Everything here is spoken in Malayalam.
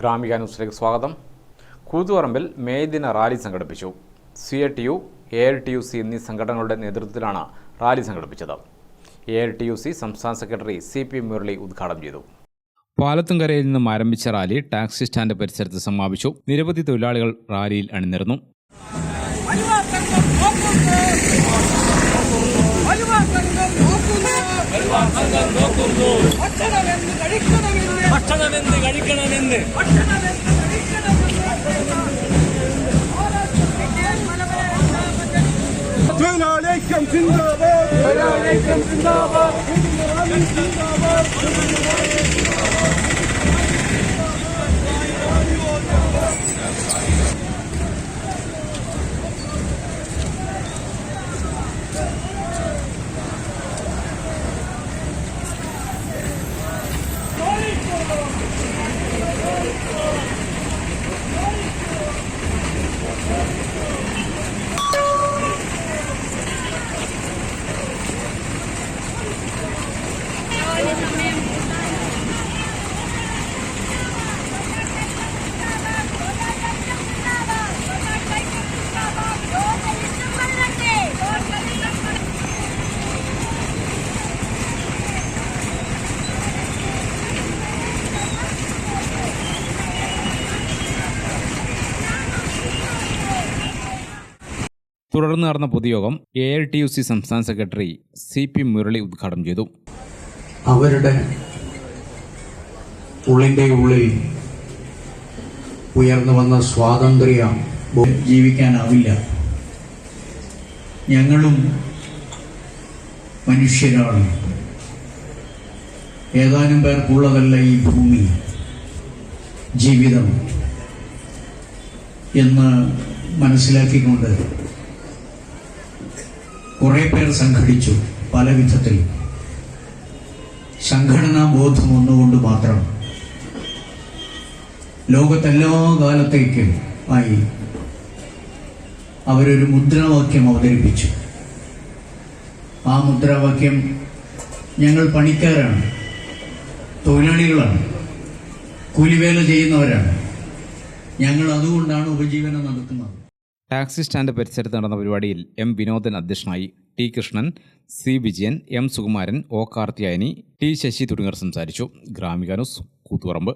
ഗ്രാമിക ന്യൂസിലേക്ക് സ്വാഗതം. കൂത്തുപറമ്പിൽ മെയ് ദിന റാലി സംഘടിപ്പിച്ചു. C A T U A L T U C എന്നീ സംഘടനകളുടെ നേതൃത്വത്തിലാണ് റാലി സംഘടിപ്പിച്ചത്. A L T U C സംസ്ഥാന സെക്രട്ടറി സി പി മുരളി ഉദ്ഘാടനം ചെയ്തു. പാലത്തുംകരയിൽ നിന്നും ആരംഭിച്ച റാലി ടാക്സി സ്റ്റാൻഡ് പരിസരത്ത് സമാപിച്ചു. നിരവധി തൊഴിലാളികൾ റാലിയിൽ അണിനിരന്നു. ಅಳಿಕಣವೆಂದು ಅಳಿಕಣವೆಂದು Selamünaleyküm Zindabad Selamünaleyküm Zindabad Selamünaleyküm Zindabad തുടർന്ന് നടന്ന പൊതുയോഗം A I T U C സംസ്ഥാന സെക്രട്ടറി സി പി മുരളി ഉദ്ഘാടനം ചെയ്തു. അവരുടെ ഉള്ളിന്റെ ഉള്ളിൽ ഉയർന്നു വന്ന സ്വാതന്ത്ര്യ ജീവിക്കാനാവില്ല. ഞങ്ങളും മനുഷ്യരാണ്. ഏതാനും പേർക്കുള്ളതല്ല ഈ ഭൂമി ജീവിതം എന്ന് മനസ്സിലാക്കിക്കൊണ്ട് കുറേ പേർ സംഘടിച്ചു പല വിധത്തിൽ. സംഘടനാ ബോധം ഒന്നുകൊണ്ട് മാത്രം. ലോകത്തെല്ലാ കാലത്തേക്കും ആയി അവരൊരു മുദ്രാവാക്യം അവതരിപ്പിച്ചു. ആ മുദ്രാവാക്യം ഞങ്ങൾ പണിക്കാരാണ് തൊഴിലാളികളാണ് കൂലിവേല ചെയ്യുന്നവരാണ്. ഞങ്ങൾ അതുകൊണ്ടാണ് ഉപജീവനം നടത്തുന്നത്. ടാക്സി സ്റ്റാൻഡ് പരിസരത്ത് നടന്ന പരിപാടിയിൽ എം വിനോദൻ അധ്യക്ഷനായി T Krishnan C Vijayan M Sukumaran O Karthiyayani T Sasi തുടങ്ങിയവർ സംസാരിച്ചു. ഗ്രാമിക കൂത്തുപറമ്പ്.